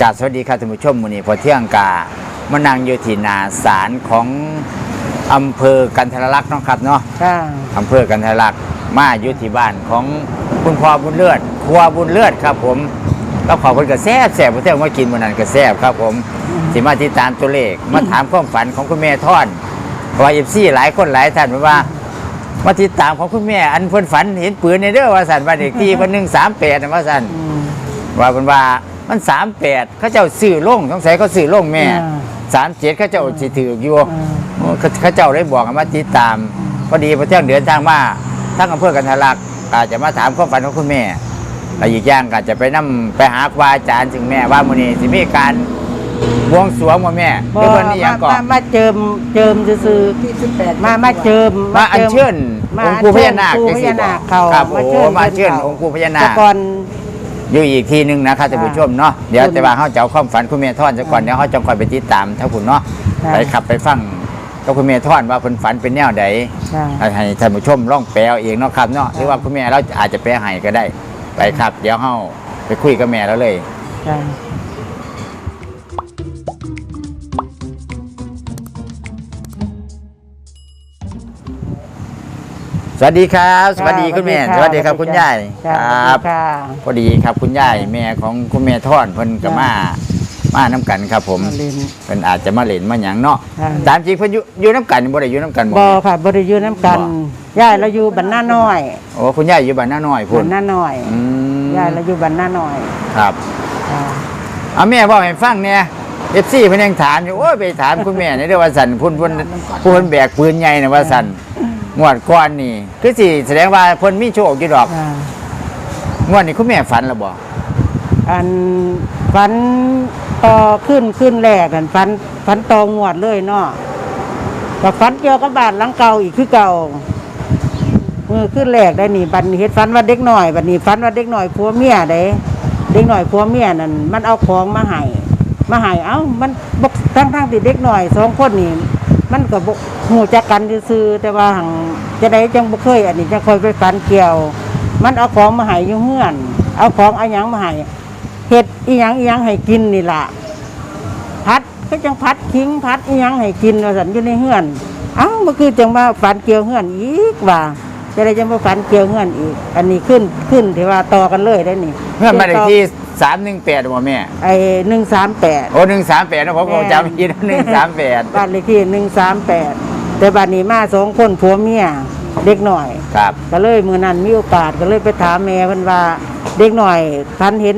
กราบสวัสดีครับท่านผู้ชมมื้อนี้พอเที่ยงกามานั่งอยู่ที่หนาศาลของอำเภอกันทรลักษณ์เนาะครับเนาะค่ะอำเภอกันทรลักษณ์มาอยู่ที่บ้านของคุณพ่อบุญเลือด ครัวบุญเลือดครับ ผมแล้วขอเพิ่นก็แซ่บแซ่บพอเที่ยงมากินมื้อนั้นก็แซ่บครับ ผมสิมาติดตามตัวเลขมาถามความฝันของคุณแม่ท่อนเพราะว่า FC หลายคนหลายท่านบอกว่ามาติดตามของคุณแม่อันเพิ่นฝันเห็นปืนในเด้อว่าสั่นว่าเด็กที่เพิ่น138นะว่าสั่นอืมว่าเป็นว่า มันสามแปดเขาเจ้าซื้อลงสงสัยเขาซื้อลงแม่อ่าสามเจ็ดเขาเจ้าสิถืออยู่อ่าโอ้เขาเขาเจ้าได้บอกกันมาติดตามพอดีพอเที่ยงเดือนทางมาทั้งอำเภอกันทะลักอาจจะมาถามความฝันของคุณแม่และอีกอย่างก็จะไปนํไปหาครูบาอาจารย์ถึงแม่ว่ามื้อนี้สิมีการบวงสรวงบ่แม่หบ่รือเพิ่นนี่หยังก่อมานมาเจิมเจิมซื่อที่สิบแปดๆมามาเจิมมาอัญเชิญมาองค์ปู่พญานาคอัญเชิญปู่พญานาคเขาครับมาโอ้เชิญมาเชิญเขาองค์ปู่พญานาแต่คก่อน อยู่อีกทีหนึงนะครับท่านผู้ชมเนาะเดี๋ยวคุณแต่ว่าเขาจะเอาความฝันคุณเมทอนซะก่อนเดี๋ยวเขาจะคอยไปติดตามถ้าคุณเนาะค่ะไปขับไปฟังก็คุณเมทอนว่าคุณฝันเป็นแนวใดค่ะให้ท่านผู้ชมลองแปลเอาเองเนาะครับเนาะหรือว่าคุณแม่เราอาจจะแปลให้ก็ได้ ไปครับ เดี๋ยวเขาไปคุยกับแม่แล้วเลย สวัสดีครับ สวัสดีคุณแม่ สวัสดีครับคุณยายค่ะครับสวัสดีค่ะพอดีครับคุณยายแม่ของคุณแม่ทอนเพิ่นก็มามาน้กันครับ ผมมาเล่นเพิ่นอาจจะมาเล่นมาหยังเนาะค่ะตามจริงเพิ่นอยู่อยู่น้กันบ่ได้อยู่น้กันบ่บ่ค่ะบ่ได้อยู่น้ำกันบ่ยายเราอยู่บ้านหน้าน้อยโอ้คุณยายอยู่บ้านน้าน้อยพุ่บ้านนหน้าน้อยอืมยายเราอยู่บ้านหน้าน้อยครับค่ะเอาแม่บอกให้ฟังเนี่ยเอฟซีเพิ่นยังถามอยู่โอ้ยไปถามคุณแม่นี่เด้อว่าสันพุ่นพุ่นพุ่นแบกปืนใหญ่นะว่าสัน งวดก่อนนี่ คือสิแสดงว่าเพิ่นมีโชคอยู่ดอกค่ะงวดนี้คุณแม่ฝันแล้วบ่อันฟันต่อขึ้นขึ้นแรกอันฟันฟันตองวดเลยเนาะกับฟันเกี่ยวกับบ้านหลังเก่าอีกคือเก่ามือขึ้นแรกได้นี่บัดนี้เฮ็ดฟันว่าเด็กหน่อยบัดนี้ฟันว่าเด็กหน่อยผัวเมียได้เด็กหน่อยผัวเมียนั่นมันเอาของมาให้มาให้เอ้ามันบกทั้งทั้งๆที่เด็กหน่อยสองคนนี่ มันก็บหูจักกันซื่อแต่ว่าหังจะได้จังบ่เคย อันนี้จะคอยไปฟันเกี่ยว มันเอาของมาให้อยู่เฮือน เอาของเอาหยังมาให้เห็ดอีหยังอีหยังให้กินนี่ล่ะพัดก็จังพัดคิงพัดอีหยังให้กินว่าสันอยู่ในเฮือน เอ้าเมื่อคือจังมาฝันเกี่ยวเฮือนอีกว่าจะได้จังมาฝันเกี่ยวเฮือนอีก อันนี้ขึ้นขึ้นที่ว่าต่อกันเลยได้นี่เมื่อนมาได้ที่ 318บ่แม่ไอ้หนึ่งสามแปดโอ้138นะผมก็จำผิด138บ้านเลขที่หนึ่งสามแปดแต่บ้านนี้มาสองคนผัวเมียเด็กหน่อย ครับ ก็เลยมือนั้นมีโอกาสก็เลยไปถามแม่เพิ่นว่าเด็กหน่อยพันเห็น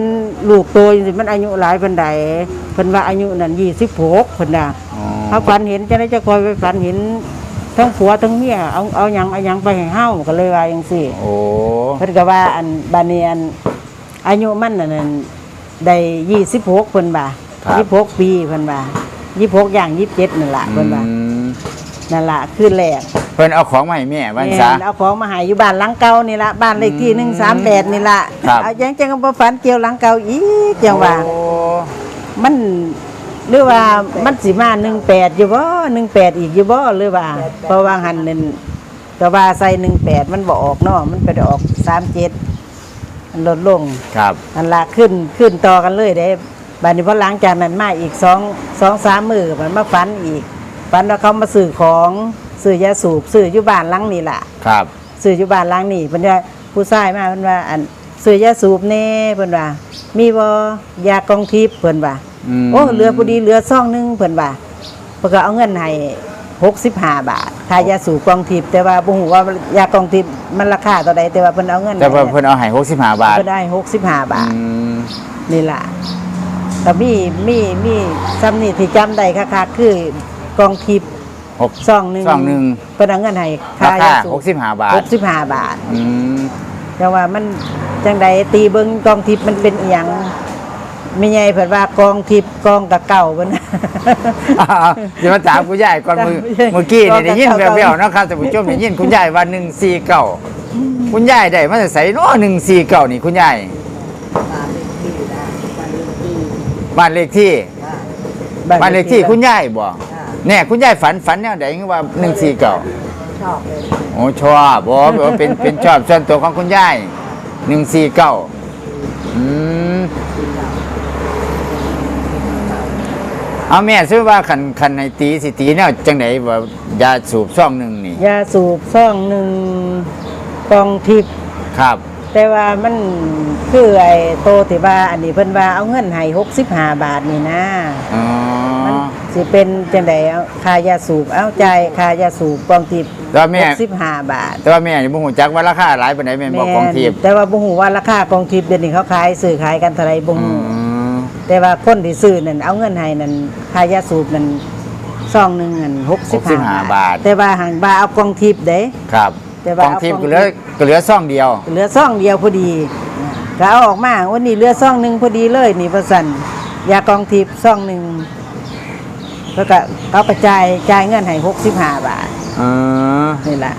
ลูกโตจังสิมันอายุหลายปานใดเพิ่นว่าอายุนั่น26เพิ่นน่ะอ๋อเขาฝันเห็นจะได้จะคอยไปฝันเห็นทั้งผัวทั้งเมียเอาเอาหยังเอาหยังไปให้เฮาก็เลยว่าจังซี่โอ้เพิ่นก็ว่าอันบาดนี้อัน อายุมันนั่นนะได้26เพิ่นว่า26ปีเพิ่นว่า26อย่าง27นั่นล่ะเพิ่นว่าอืมนั่นล่ะคืนแรกเพิ่นเอาของมาให้แม่ว่าแม่ซะนเอาของมาใหายอยู่บ้านหลังเก่านี่ละบ้านเลขที่อืมหนึ่งสามแปดนี่ละครับ เอายังจังบ่ฝันเกี่ยวหลังเก่าอีกจังว่า โอ้มันหรือว่ามันสิมาหนึ่งแปดอยู่บ่หนึ่งแปดอีกอยู่บ่หรือว่าเพราะว่าหันนั่นก็ว่าใส่หนึ่งแปดมันบ่ออกเนาะมันไปได้ออกสามเจ็ด มันลดลงครับอันละขึ้นขึ้นต่อกันเลยเด้บัดนี้พอหลังจากนั้นมาอีกสองสองสามมือมันมาฝันอีกฝันว่าเขามาซื้อของซื้อยาสูบซื้ออยู่บ้านหลังนี่ล่ะครับซื้ออยู่บ้านหล้างนี่เพิ่นว่าผู้ชายมาเพิ่นว่าอันซื้อยาสูบแน่เพิ่นว่า มีบ่ยากองทิพย์เพิ่นว่ามโอ้เหลือพอดีเหลือซองหนึงเพิ่นว่าเพิ่นก็เอาเงินให้ 65 บาทค่ายาสูบกองทิพย์แต่ว่าบ่ฮู้ว่ายากองทิพย์มันราคาเท่าใดแต่ว่าเพิ่นเอาเงินแต่ว่าให้เพิ่นเอาให้65 บาทเพิ่นได้65 บาทอืมนี่ล่ะก็มีมีมีซ้ำนี่ที่จำได้คักๆคือกองทิพย์หกซองหนึงซองหนึ่งเพิ่นเอาเงินให้ราค่าคายาสูบ65 บาท65 บาทอืมแต่ว่ามันจังใดตีเบิงกองทิพย์มันเป็นอหย่าง ไม่ใหญ่เพิ่นว่ากองทิพย์กองกะเก่าเพิ่นอ่าเดี๋ยวมาถามคุณยายก่อนมือเมื่อกี้นี่ได้ยินแว่วๆนะครับแต่ผู้ชมได้ยินคุณยายว่า149คุณยายได้มาจากไสเนาะ149นี่คุณยายมาเลขที่ได้มาเลขที่บ้านเลขที่บ้านเลขที่คุณยายบ่อ่าแน่คุณยายฝันฝันแนวใดว่า 149ชอบเลยโอ้ชอบบ่แปลว่าเป็นเป็นชอบส่วนตัวของคุณยาย149อืม เอาแม่ซื้อว่าคันคันในตีสิตีเนี่ยจังไหนว่ายาสูบซ่องหนึ่งนี่ ยาสูบซองหนึ่งกองทิพย์ครับ แต่ว่ามันคือไอ้โตที่ว่าอันนี้เพิ่นว่าเอาเงินให้65 บาทนี่นะอ๋อ มันสิเป็นจังไดเอาค่ายาสูบเอาใจายค่ายาสูบกองทิพย์แล้วแม่ 65 บาทแต่ว่าแม่นี่บ่ฮู้จักว่าราคาหลายปานใดแม่นบอกกองทีบ แต่ว่าบ่ฮู้ว่าราคากองทิพย์เดี๋ยวนี้เขาขายซื้อขายกันเท่าไหร่บ่อืฮู้ม แต่ว่าคนที่ซื้อนั่นเอาเงินให้นั่นค่ายาสูบนั่นซองหนึงนั่น65บาท แต่ว่าหังบาเอากองทิพย์เด้ ครับแต่ว่า กองทีบเอาก็เหลือก็เหลือซ่องเดียว เหลือซองเดียวพอดีก็เอาออกมาวันนี้เหลือซองหนึงพอดีเลยนี่ว่าซั่นยากองทิพย์ซองหนึงแล้วก็เขากระจายจ่ายเงินให้65บาทเออนี่แหละ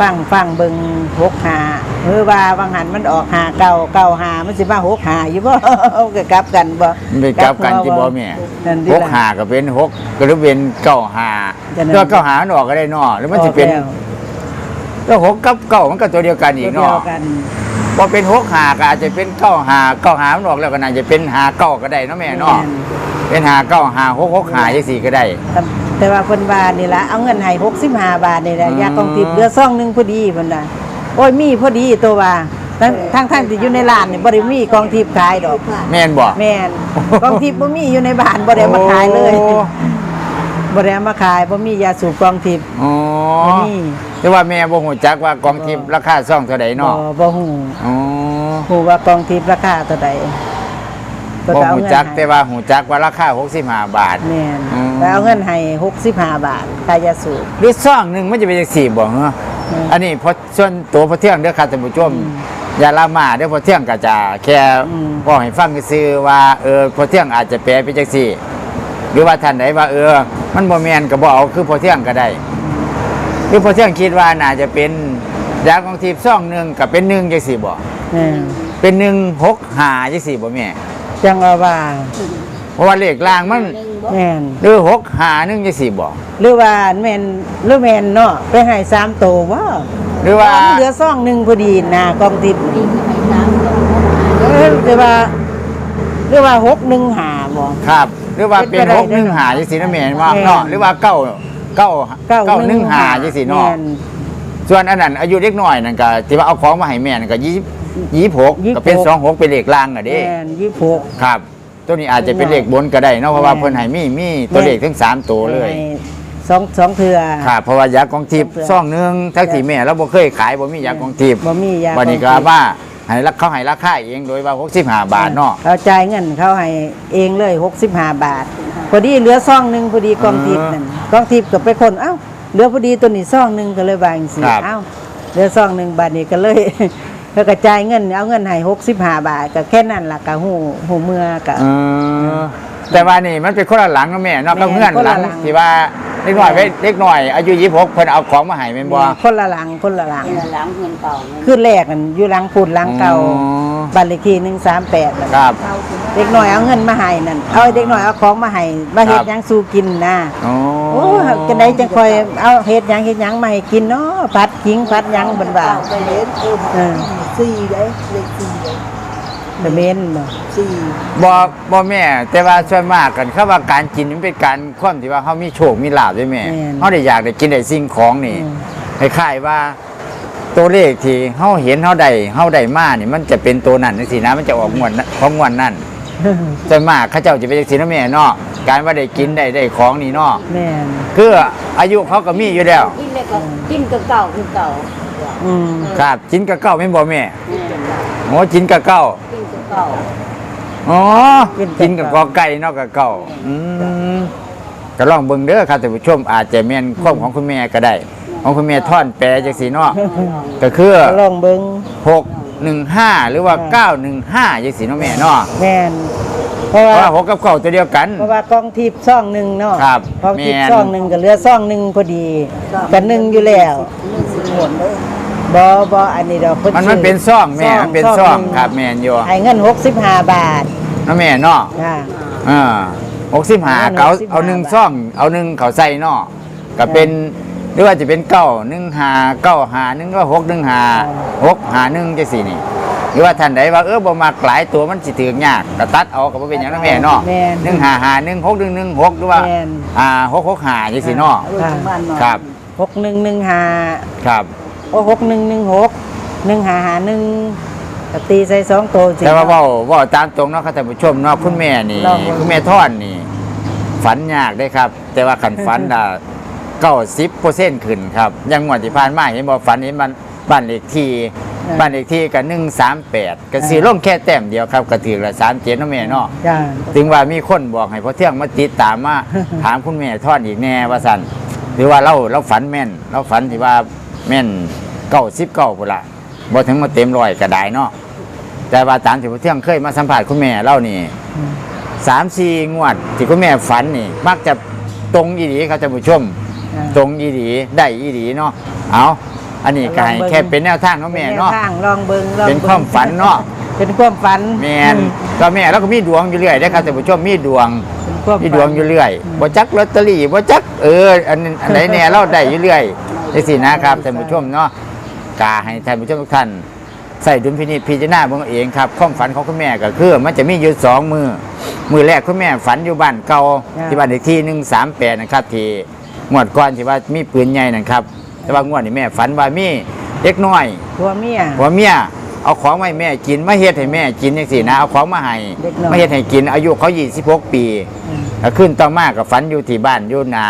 ฟังฟังเบิงหกหา เออว่าบางหันมันออกหาเก่าเก่าหามันสิมาหกหาอยู่บ่ ก็กลับกันบ่มันไปกลับกันที่บ่แม่นั่นดิหกล่ะ หาก็เป็นหกก็หรือเป็นเก้าหาจะนั่นตัวเก้าหามันออกก็ได้เนอหรือมันสิเป็นออกตัวหกกับเก้ามันก็ตัวเดียวกันแล้วอีกตัวเนเดีอยวกัน พอเป็นหกหาก็อาจจะเป็นเก้าหาเก้าหามันออกแล้วก็น่าจะเป็นหาเก้าก็ได้เนาะแม่เนาะเป็นหาเก้าหาหกหกหาจังสี่ก็ได้แต่แต่ว่าเพิ่นว่านี่ล่ะเอาเงินให้65บาทนี่แหละอืม ยากองทิพย์เหลือซองหนึงพอดีเพิ่นน่ะ โอ้ยมีพอดีตัวว่าทั้งทั้งทั้งที่อยู่ในร้านนี่บ่ได้มีกองทิพย์ขายดอก แม่นบ่ แม่นกองทิพย์บ่มีอยู่ในบ้านบ่ได้เอามาขายเลยโอ้ บ่ได้เอามาขายบ่มียาสูบกองทิพย์อ๋อบ่มีแต่ว่าแม่บ่ฮู้จักว่ากองทิพย์ราคาซ่องเท่าใดบ่เนาะบ่ฮู้อ๋อฮู้ว่ากองทิพย์ราคาเท่าใดเพิ่นบ่ก็เอาฮู้เงินจักให้แต่ว่าฮู้จักว่าราคา65บาท แม่นอืม แล้วเอาเงินให้65บาทค่ายาสูบลิตรซ่องหนึงมันจะเป็นจังสี่บ่เหรอ อืมอันนี้พอส่วนตัวพอเที่ยงเด้อครับท่านผู้ชมอืมอย่าละมาเด้อพอเที่ยงก็จะแค่อืมบอกให้ฟังซื่อๆว่าเออพอเที่ยงอาจจะแปลเป็นจังสี่ หรือว่าท่านใดว่าเออ มันบ่แม่นก็บ่เอาคือพอเที่ยงก็ได้หรือพอเที่ยงคิดว่าน่าจะเป็นยาของทิพย์ซ่องหนึงก็เป็นหนึ่งจังสี่บ่แม่นเป็นหนึ่งหกหาจังสี่บ่แม่จังว่าว่า เพราะว่าเลขล่างมันแม่นหรือหกหาหนึ่งจังสี่บ่หรือว่าแม่นหรือแม่นเนาะไปให้3โตบ่หรือว่าเหลือซองหนึงพอดีนะกองทิพย์เออหรือว่าหรือว่า615บ่ ครับ หรือว่าเป็นเป็นไปได้หกหนึ่งหาจังสี่นะแม่นว่าแม่นเนาะหรือว่าเก้าเก้าเก้าหนึ่งหาจังสี่เนาะแม่น ส่วนอันนั้นอายุเล็กน้อยนั่นก็ที่ว่าเอาของมาให้แม่นั่นก็ยี่ยี่หกยี่สิบหกก็เป็นสองหกเป็นเลขล่างอะเด้ แม่น26ครับ ตัวนี้อาจจะเป็นเลขบนก็ได้เนาะเพราะว่าแม่นเพิ่นให้มีมีตัวเลขถึงสามตัวเลยให้สองสองเทือครับเพราะว่ายากองทิพย์สองเทื่อซ่องหนึงทั้งที่แม่เราบ่เคยขายบ่มียากองทิพย์บ่มียาวันนี้ก็กองทิพย์ว่าให้รักเขาให้ราคาเองโดยว่า65 บาทเนาะเขาจ่ายเงินเขาให้เองเลย 65 บาท พอดีเหลือซองหนึ่งพอดีกองทิพย์นั่นกองทิพย์ก็ไปคนเอ้าเหลือพอดีตัวนี้ซองหนึ่งก็เลยวาจังสิครับเอ้าเหลือซองหนึ่งบาทนี้ก็เลย แล้วก็จ่ายเงินเอาเงินให้65บาทก็แค่นั้นล่ะก็หูหูเมื่อก็ เออแต่ว่านี่มันเป็นคนละหลังเนาะแม่เนาะกับแม่นเพื่อนคนหลัละงหลัง ที่ว่าเล็กน้อยไว้เล็กน้อยอายุ26เพิ่นเอาของมาให้แม่นบ่ คนละหลังคนละหลังหลังเงินเก่าเงินคือแรกนั่นอยู่หลังพูดหลังเก่าอ๋อบ้านเลขที่138นั่นครับ เด็กน้อยเอาเงินมาให้นั่นเอาเด็กน้อยเอาของมาให้มาเฮ็ครัดบหยังสู่กินนะอ๋อโอ้จังไดจังคอยเอาเฮ็ดหยังเฮ็ดหยังมาให้กินเนาะผัดขิงผัดหยังบันว่าไปเล่ นเออเออสี่ได้เลขสี่ได้ตะเมนบ่สี่บอกบ่แม่ แต่ว่าส่วนมากกันคือว่าการกินมันเป็นการความที่ว่าเฮามีโชคมีลาภด้วยแม่เฮาได้อยากได้กินได้สิ่งของนี่อืมคล้ายๆว่าตัวเลขที่เฮาเห็นเฮาได้เฮาได้มานี่มันจะเป็นตัวนั้นจังซี่นะมันจะออกงวดนั้นของงวดนั้นส่วนมากเขาเจ้าจะเป็นจังซี่นะแม่เนาะการว่าได้กินได้ได้ของนี่เนาะแม่นคืออายุเขาก็มีอยู่แล้วกินเลยก็กินก็เก่าคือเก่า อืมครับกินกับเก้าแม่นบ่แม่กินก็เก่าโอ้กินกับเก้ากินก็เก่าอ๋อกินกับกอไก่เนอกกับเก่าอืมก็ลองเบิ่งเด้อครับท่านผู้ชมอาจจะแม่นความของคุณแม่ก็ได้ ของคุณแม่ท่อนแปลจังสีเนาะก็คือก็ลองเบิ่ง615 หรือว่า 915จังสีเนาะแม่เนาะแม่นเพราะเพว่าราะว่าหกกับเก้าตัวเดียวกัน เพราะว่ากองทิพย์ซ่องหนึงเนาะครับกองทิพย์แม่นซ่องหนึงก็เหลือซ่องหนึงพอดีก็หนึงอยู่แล้วเรื่องสิ หมดเลยบ่บ่อันนี้ดอกพิ่มันมันเป็นซ่องแม่มันเป็นซ่องหนึ่ครับแม่นอยู่ให้เงิน65บาทเนาะแม่เนาะจ้าอ่าหกสิบห้า65เขาเอาหนึ่งซ่อง เอาหนึ่งเขาใส่เนาะก็เป็นหรือว่าจะเป็นเก้าหนึ่งหาเก้าหาหนึ่งก็หกหนึ่งหาหกหาหนึ่งจะสี่นี่ หรือว่าท่านใดว่าเออบ่มักหลายตัวมันสิถือยากก็ตัดเอาก็บ่เป็นหยังนะแม่เนาะแม่นหนึ่งห้าห้าหนึ่งหกหนึ่งหนึ่งหกหรือว่าแม่น อ่าหกหกห้าจังซี่เนาะ ลูกจังบ้านหน่อยครับ หกหนึ่งหนึ่งห้าครับ โอ้หกหนึ่งหนึ่งหกหนึ่งห้าห้าหนึ่งก็ตีใส่สองตัวสิ แต่ว่าเว้าเว้าตามตรงเนาะครับท่านผู้ชมเนาะคุณแม่นี่ลองเบิ่ง คุณแม่ท่อนนี่ ฝันยากได้ครับ แต่ว่าคันฝันน่ะ90%ขึ้นครับอยังงวดที่ผ่านมาเห็นบ่ฝันเห็นบ้านบ้านเลขที่บ้านเลขที่ก็138ก็สิลงแค่แต้มเดียวครับก็ถือละ37เนาะแม่เนาะ จ้า ถึงว่ามีคนบอกให้พ่อเที่ยงมาติดตามมา ถามคุณแม่ทอดอีกแน่ว่าสัน หรือว่าเราเราฝันแม่น เราฝันที่ว่าแม่นเก้าสิบเก้าพุ่นละบ่ถึงมาเต็มร้อยก็ได้เนาะแต่ว่าตามที่พ่อเที่ยงเคยมาสัมผัสคุณแม่เล่านี่สามสี่งวดที่คุณแม่ฝันนี่ มักจะตรงอีดีครับท่านผู้ชม ตรงอีดีได้อีดีเนาะเอาอันนี้ก็ให้แค่เป็นแนวทางของแม่เนาะป็แวทางลองเบิ่งลองเป็นความฝันเนาะ เป็นความฝันแม่นก็แม่เราก็มีดวงอยู่เรื่อยได้อครับท่านผู้ชมมีดวงเป็นความมีดวงอยู่เรื่อยบ่จักลอตเตอรี่บ่จักเอออันนั้นอันไหนแน่เราได้อยู่เรื่อยจังซี่นะครับท่านผู้ชมเนาะกาให้ท่านผู้ชมทุกท่านใส่ดุลพินิจพิจารณาเบิ่งเอาเองครับความฝันของคุณแม่ก็คือ มันจะมีอยู่สองมือมือแรกคุณแม่ฝันอยู่บ้านเก่าที่บ้านเลขที่138นะครับที่งวดก่อนที่ว่ามีปืนใหญ่นั่นครับแต่ว่างวดนี้แม่ฝันว่ามีเด็กน้อยตัวเมีย ผัวเมีย เอาของมาให้แม่กินมาเฮ็ดให้แม่กินจังซี่นะเอาของมาให้เด็กน้อย มาเฮ็ดให้กินอายุเขา26ปีอืมก็ขึ้นต้องมากกับฝันอยู่ที่บ้านอยู่นา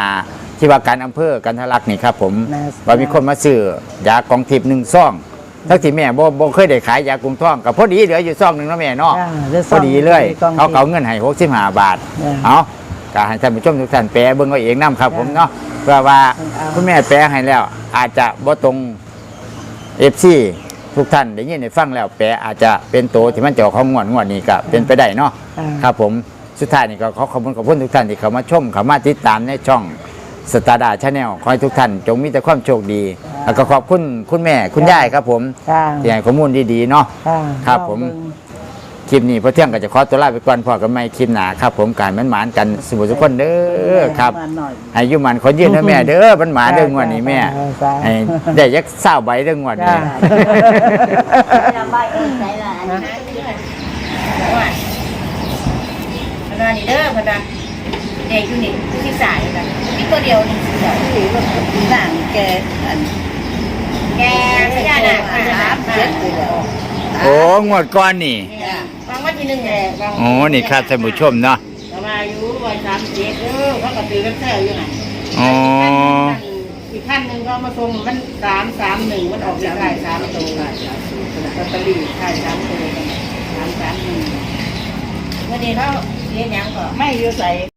ที่ว่าการอำเภอกันทะลักนี่ครับผมน่าว่ามีคนมาซื้อยากองทิพย์หนึ่งซองทั้งที่แม่บ่บ่เคยได้ขายยากรุงท่องกับพอดีเหลืออยู่ซองหนึ่งเนาะแม่เนาะ จ้าหรือพอดีเลยกองเขาเก่าเงินให้65 บาทจ้าเอาก็ให้ท่านผู้ชมทุกท่านแปลเบิ่งเอาเองนํครับผมเนาะเพื่อว่าเอาคุณแม่แปลให้แล้ว อาจจะบ่ตรง FC ทุกท่านได้ยินได้ฟังแล้วแปลอาจจะเป็นโตวที่มันจะออกของงวดงวดนี้ก็เป็นไปได้เนาะอ่าครับผมสุดท้ายนี่ก็ขอขอบคุณขอบคุณทุกท่านที่เข้ามาชมเข้ามาติดตามในช่องสตาร์ดาชาแนลขอให้ทุกท่านจงมีแต่ความโชคดี แล้วก็ขอบคุณคุณแม่คุณย่ายครับผมจ้าที่ให้ข้อมูลดีๆเนาะจ้าครับผมลองเง คลิปนี้พอเที่ยงก็จะขอตัวลาไปก่อนพอกันไม่คลิปหนาครับ ผมการมันหมานกันสมุทรสุขคนเด้อครับบ้านหน่อยให้อยุมันคนยืนนะแม่เด้อมันหมาเรื่องวันนี้แม่จ้าให้ได้ยักเศร้าใบเรื่องวันจ้านี้ลำบากเองใจละอันนี้พนันนี่เด้อพนันเด็กอยู่นี่ผู้ที่สายกันนี่ตัวเดียวนี่เดียวที่รถต่างแกอันแกพญานาคมารับเจ็ดไปแล้วโอ้งวดก้อนนี่วางวัน ที่หนึ่งแหละวางโอ้นี่ครับท่านผู้ชมเนาะประมาณอายุวัยสามสิบเจ็ดเออเขาก็ตื่นกันแท้อยู่ไงอ๋ออีกท่านหนึ่งก็มาส่งมันสามสามหนึ่งมันออกจากไข่สามตัวลอตเตอรี่ไข่สามตัวสามสามหนึ่งวันนี้เขาเรียนยังก่อนไม่อยู่ใส่